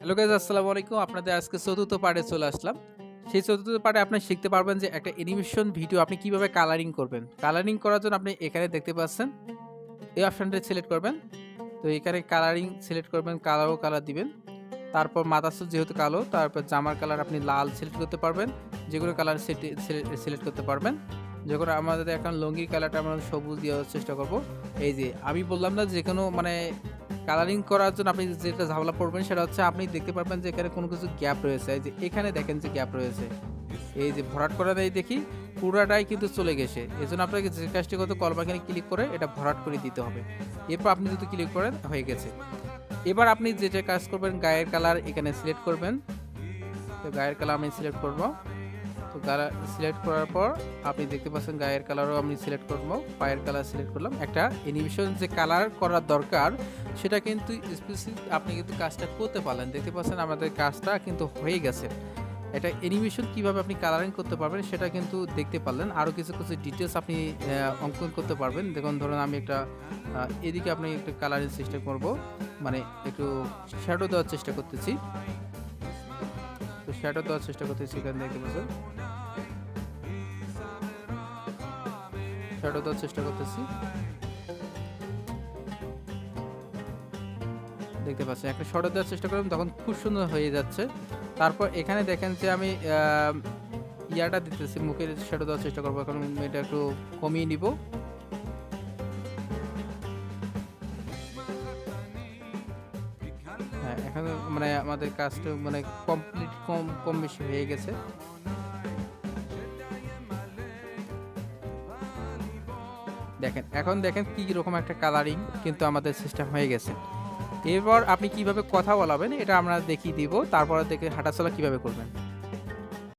Hello guys আসসালামু আলাইকুম। আপনাদের আজকে চতুর্থ পার্টে চলে আসলাম। সেই চতুর্থ পার্টে আপনি শিখতে পারবেন যে একটা অ্যানিমেশন ভিডিও আপনি কীভাবে কালারিং করবেন। কালারিং করার জন্য আপনি এখানে দেখতে পাচ্ছেন, এই অপশানটা সিলেক্ট করবেন। তো এখানে কালারিং সিলেক্ট করবেন কালারও কালার দিবেন। তারপর মাথাসুর যেহেতু কালো, তারপর জামার কালার আপনি লাল সিলেক্ট করতে পারবেন। যে কোনো কালার সিলেক্ট করতে পারবেন। যখন আমাদের এখন লঙ্গির কালারটা আমরা সবুজ দেওয়ার চেষ্টা করব। এই যে, আমি বললাম না যে কোনো মানে কালারিং করার জন্য আপনি যেটা ঝামেলা পড়বেন সেটা হচ্ছে আপনি দেখতে পারবেন যে এখানে কোনো কিছু গ্যাপ রয়েছে। এই যে এখানে দেখেন যে গ্যাপ রয়েছে। এই যে ভরাট করা দেয় দেখি, পুরাটাই কিন্তু চলে গেছে। এই জন্য আপনাকে যে কাজটি করতে কলবাখানে ক্লিক করে এটা ভরাট করে দিতে হবে। এরপর আপনি যদি ক্লিক করেন, হয়ে গেছে। এবার আপনি যেটা কাজ করবেন, গায়ের কালার এখানে সিলেক্ট করবেন। তো গায়ের কালার আমি সিলেক্ট করব। তো কালার সিলেক্ট করার পর আপনি দেখতে পাচ্ছেন গায়ের কালারও আমি সিলেক্ট করব। পায়ের কালার সিলেক্ট করলাম। একটা অ্যানিমেশন যে কালার করার দরকার, সেটা কিন্তু স্পেসিফিক আপনি কিন্তু কাজটা করতে পারলেন। দেখতে পাচ্ছেন আমাদের কাজটা কিন্তু হয়ে গেছে। এটা অ্যানিমেশন কীভাবে আপনি কালারিং করতে পারবেন, সেটা কিন্তু দেখতে পারলেন। আরও কিছু কিছু ডিটেলস আপনি অঙ্কন করতে পারবেন। দেখুন, ধরুন আমি একটা এদিকে আপনি একটু কালারিং চেষ্টা করব। মানে একটু শ্যাডো দেওয়ার চেষ্টা করতেছি। শ্যাডো দেওয়ার চেষ্টা করতেছি এখানে দেখতে শ্যাডো দেওয়ার চেষ্টা করতেছি। দেখতে পাচ্ছেন, একটা শর্ট দেওয়ার চেষ্টা করলাম, তখন খুব সুন্দর হয়ে যাচ্ছে। তারপর এখানে দেখেন যে আমি ইয়াটা দিতেছি, মুখের শ্যাডো দেওয়ার চেষ্টা করব এখন এটা একটু কমিয়ে নিব। হ্যাঁ এখন মানে আমাদের কাজটা মানে কমপ্লিট কম কম বেশি হয়ে গেছে। দেখেন, এখন দেখেন কি রকম একটা কালারিং কিন্তু আমাদের সিস্টেম হয়ে গেছে। এরপর আপনি কীভাবে কথা বলাবেন, এটা আমরা দেখিয়ে দিব, তারপরে দেখে হাঁটাচলা কীভাবে করবেন।